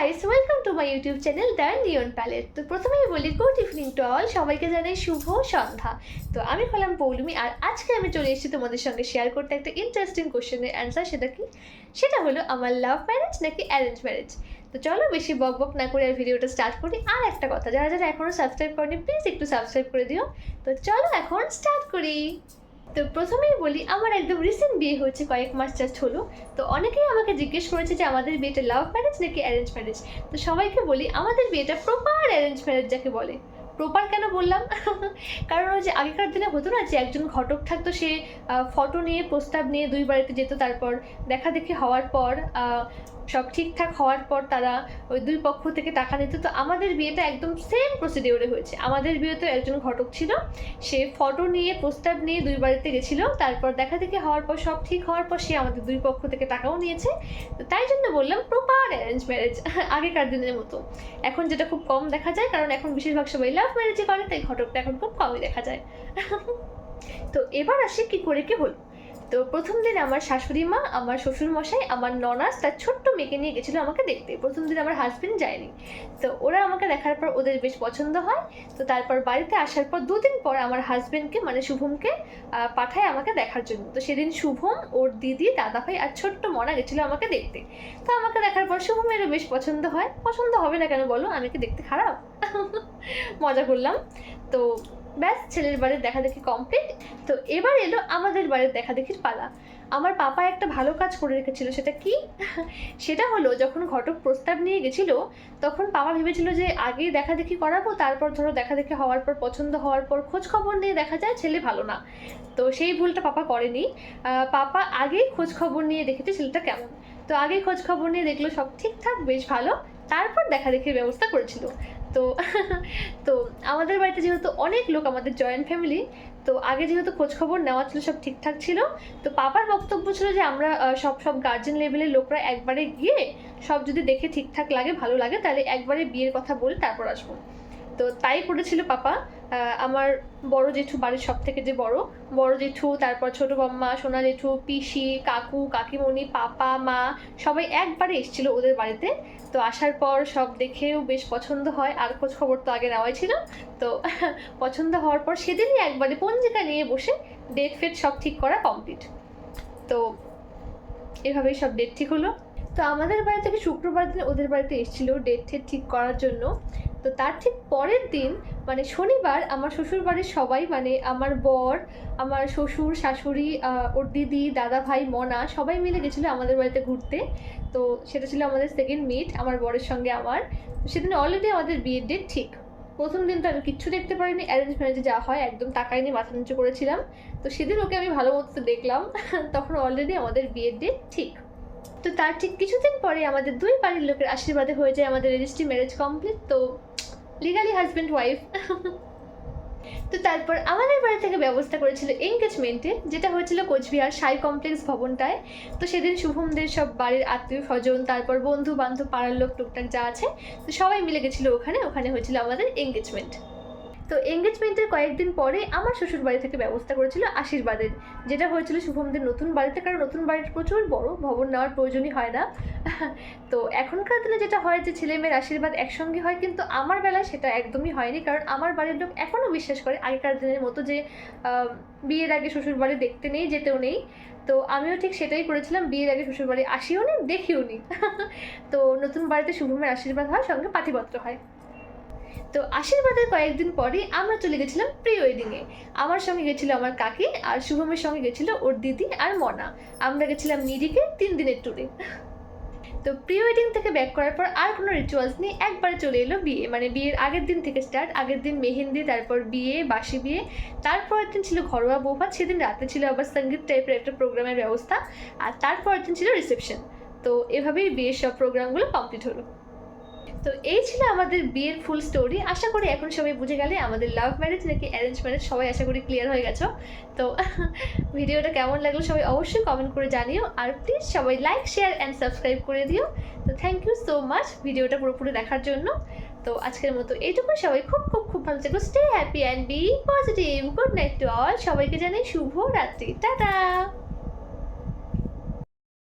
Guys welcome to my YouTube channel the Leon Palette তো প্রথমেই বলি গুড ইভিনিং টু অল সবাইকে জানাই শুভ সন্ধ্যা। তো আমি হলাম পৌলমি, আর আজকে আমি চলে এসেছি তোমাদের সঙ্গে শেয়ার করতে একটা ইন্টারেস্টিং কোশ্চেনের অ্যান্সার সেটা কি? সেটা হলো, আমার লাভ ম্যারেজ নাকি অ্যারেঞ্জ ম্যারেজ তো চলো বেশি বক বক না করে আর ভিডিওটা স্টার্ট করি। আর একটা কথা, যারা যারা এখনও সাবস্ক্রাইব করেনি প্লিজ একটু সাবস্ক্রাইব করে দিও। তো চলো এখন স্টার্ট করি। তো প্রথমেই বলি, আমার একদম রিসেন্ট বিয়ে হয়েছে, কয়েক মাস জাস্ট হলো। তো অনেকেই আমাকে জিজ্ঞেস করেছে যে, আমাদের বিয়েটা লাভ ম্যারেজ নাকি অ্যারেঞ্জ ম্যারেজ তো সবাইকে বলি, আমাদের বিয়েটা প্রপার অ্যারেঞ্জ ম্যারেজ যাকে বলে। প্রপার কেন বললাম? কারণ ওই যে আগেকার দিনে হতো না যে, একজন ঘটক থাকতো, সে ফটো নিয়ে, প্রস্তাব নিয়ে দুই বাড়িতে যেত, তারপর দেখা দেখি হওয়ার পর সব ঠিকঠাক হওয়ার পর তারা ওই দুই পক্ষ থেকে টাকা নিত তো আমাদের বিয়েটা একদম সেম প্রসিডিওরে হয়েছে। আমাদের বিয়েতে একজন ঘটক ছিল। সে ফটো নিয়ে, প্রস্তাব নিয়ে দুই বাড়িতে গেছিল। তারপর দেখা দেখি হওয়ার পর, সব ঠিক হওয়ার পর সে আমাদের দুই পক্ষ থেকে টাকাও নিয়েছে। তো তাই জন্য বললাম প্রপার অ্যারেঞ্জ ম্যারেজ আগেকার দিনের মতো। এখন যেটা খুব কম দেখা যায়, কারণ এখন বেশিরভাগ সবাই লাভ ম্যারেজে করে, তাই ঘটকটা এখন খুব কমই দেখা যায়। তো এবার আসি কি করে, কি হলো? তো প্রথম দিন আমার শাশুড়ি মা, আমার শ্বশুর মশাই আমার ননাস তার ছোট্ট মেয়েকে নিয়ে গেছিল আমাকে দেখতে। প্রথম দিন আমার হাজবেন্ড যায়নি। তো ওরা আমাকে দেখার পর ওদের বেশ পছন্দ হয়। তো তারপর বাড়িতে আসার পর দুদিন পর আমার হাজবেন্ডকে মানে শুভমকে পাঠায় আমাকে দেখার জন্য। তো সেদিন শুভম, ওর দিদি, দাদাভাই আর ছোট্ট মনা গেছিল আমাকে দেখতে। তো আমাকে দেখার পর শুভমেরও বেশ পছন্দ হয়। পছন্দ হবে না কেন বলো? আমি কি দেখতে খারাপ? মজা করলাম। তো ব্যাস, ছেলের বাড়ির দেখা দেখি কমপ্লিট তো এবার এলো আমাদের বাড়ির দেখা দেখির পালা। আমার পাপা একটা ভালো কাজ করে রেখেছিল, সেটা কি? সেটা হলো, যখন ঘটক প্রস্তাব নিয়ে গেছিল, তখন পাপা ভেবেছিল যে আগে দেখা দেখি করাবো, তারপর ধরো দেখা দেখি হওয়ার পর, পছন্দ হওয়ার পর খোঁজ খবর নিয়ে দেখা যায় ছেলে ভালো না। তো সেই ভুলটা পাপা করেনি। পাপা আগেই খোঁজ খবর নিয়ে দেখেছে ছেলেটা কেমন। তো আগে খোঁজ খবর নিয়ে দেখল সব ঠিকঠাক, বেশ ভালো। তারপর দেখা দেখির ব্যবস্থা করেছিল। তো তো আমাদের বাড়িতে যেহেতু অনেক লোক, আমাদের জয়েন্ট ফ্যামিলি তো আগে যেহেতু খোঁজখবর নেওয়া ছিল, সব ঠিকঠাক ছিল, তো পাপার বক্তব্য ছিল যে আমরা সব সব গার্জেন লেভেলের লোকরা একবারে গিয়ে সব যদি দেখে ঠিকঠাক লাগে, ভালো লাগে, তাহলে একবারে বিয়ের কথা বলে তারপর আসব। তো তাই করেছিল পাপা। আমার বড় জেঠু বাড়ির সব থেকে যে বড় বড় জেঠু, তারপর ছোট বাম্মা, সোনা জেঠু, পিসি, কাকু, কাকিমণি, পাপা, মা, সবাই একবারে এসেছিল ওদের বাড়িতে। তো আসার পর সব দেখেও বেশ পছন্দ হয়, আর খোঁজ খবর তো আগে নেওয়াই ছিল। তো পছন্দ হওয়ার পর সেদিনই একবারে পঞ্জিকা নিয়ে বসে ডেট ফেট সব ঠিক করা কমপ্লিট তো এভাবেই সব ডেট ঠিক হলো। তো আমাদের বাড়ি থেকে শুক্রবার দিন ওদের বাড়িতে এসেছিল ডেট ঠেট ঠিক করার জন্য। তো তার ঠিক পরের দিন মানে শনিবার আমার শ্বশুর বাড়ির সবাই মানে আমার বর, আমার শ্বশুর, শাশুড়ি ওর দিদি, দাদা ভাই, মনা সবাই মিলে গেছিল আমাদের বাড়িতে ঘুরতে। তো সেটা ছিল আমাদের সেকেন্ড মিট আমার বরের সঙ্গে আমার। সেদিন অলরেডি আমাদের বিয়ের ডেট ঠিক। প্রথম দিন তো আমি কিচ্ছু দেখতে পারিনি অ্যারেঞ্জ ম্যারেজে যা হয় একদম তাকাই নিয়ে মাথা নিচু করেছিলাম। তো সেদিন ওকে আমি ভালো মতো দেখলাম, তখন অলরেডি আমাদের বিয়ের ডেট ঠিক। তো তার ঠিক কিছুদিন পরে আমাদের দুই বাড়ির লোকের আশীর্বাদে হয়ে যায় আমাদের রেজিস্ট্রি ম্যারেজ কমপ্লিট তো লিগালি হাজব্যান্ড ওয়াইফ তো তারপর আমাদের বাড়ি থেকে ব্যবস্থা করেছিল এঙ্গেজমেন্টের যেটা হয়েছিল কোচবিহার সাই কমপ্লেক্স ভবনটায়। তো সেদিন শুভমদের সব বাড়ির আত্মীয় স্বজন, তারপর বন্ধু বান্ধব পাড়ার লোক, টুকটাক যা আছে, তো সবাই মিলে গেছিল ওখানে। ওখানে হয়েছিল আমাদের এঙ্গেজমেন্ট তো এঙ্গেজমেন্টের কয়েকদিন পরে আমার শ্বশুর বাড়ি থেকে ব্যবস্থা করেছিল আশীর্বাদের যেটা হয়েছিল শুভমদের নতুন বাড়িতে, কারণ নতুন বাড়ির প্রচুর বড় ভবন নেওয়ার প্রয়োজনই হয় না। তো এখনকার দিনে যেটা হয় যে ছেলে মেয়ের আশীর্বাদ একসঙ্গে হয়, কিন্তু আমার বেলায় সেটা একদমই হয়নি, কারণ আমার বাড়ির লোক এখনও বিশ্বাস করে আগেকার দিনের মতো যে বিয়ের আগে শ্বশুর বাড়ি দেখতে নেই, যেতেও নেই। তো আমিও ঠিক সেটাই করেছিলাম, বিয়ের আগে শ্বশুর বাড়ি আসিও নি, দেখিও নি। তো নতুন বাড়িতে শুভমের আশীর্বাদ হয়, সঙ্গে পাতিপত্র হয়। তো আশীর্বাদের কয়েকদিন পরে আমরা চলে গেছিলাম প্রি ওয়েডিংয়ে আমার সঙ্গে গেছিল আমার কাকি, আর শুভমের সঙ্গে গেছিল ওর দিদি আর মনা। আমরা গেছিলাম নিরিকে তিন দিনের ট্যুরে তো প্রি ওয়েডিং থেকে ব্যাক করার পর আর কোনো রিচুয়ালস নেই, একবারে চলে এলো বিয়ে। মানে বিয়ের আগের দিন থেকে স্টার্ট আগের দিন মেহেন্দি, তারপর বিয়ে, বাসি বিয়ে। তারপরের দিন ছিল ঘরোয়া বৌভাত সেদিন রাতে ছিল আবার সংগীত টাইপের একটা প্রোগ্রামের ব্যবস্থা, আর তারপরের দিন ছিল রিসেপশন তো এভাবেই বিয়ের সব প্রোগ্রামগুলো কমপ্লিট হলো। তো এই ছিল আমাদের বিয়ের ফুল স্টোরি আশা করি এখন সবাই বুঝে গেলে আমাদের লাভ ম্যারেজ নাকি অ্যারেঞ্জ ম্যারেজ সবাই আশা করি ক্লিয়ার হয়ে গেছো। তো ভিডিওটা কেমন লাগল সবাই অবশ্যই কমেন্ট করে জানিও। আর প্লিজ সবাই লাইক শেয়ার অ্যান্ড সাবস্ক্রাইব করে দিও। তো থ্যাংক ইউ সো মাচ ভিডিওটা পুরোপুরি দেখার জন্য। তো আজকের মতো এইটুকু সবাই খুব খুব খুব ভালো থেকো। Stay happy and be positive good night to all সবাইকে জানাই শুভ রাত্রি। টাটা!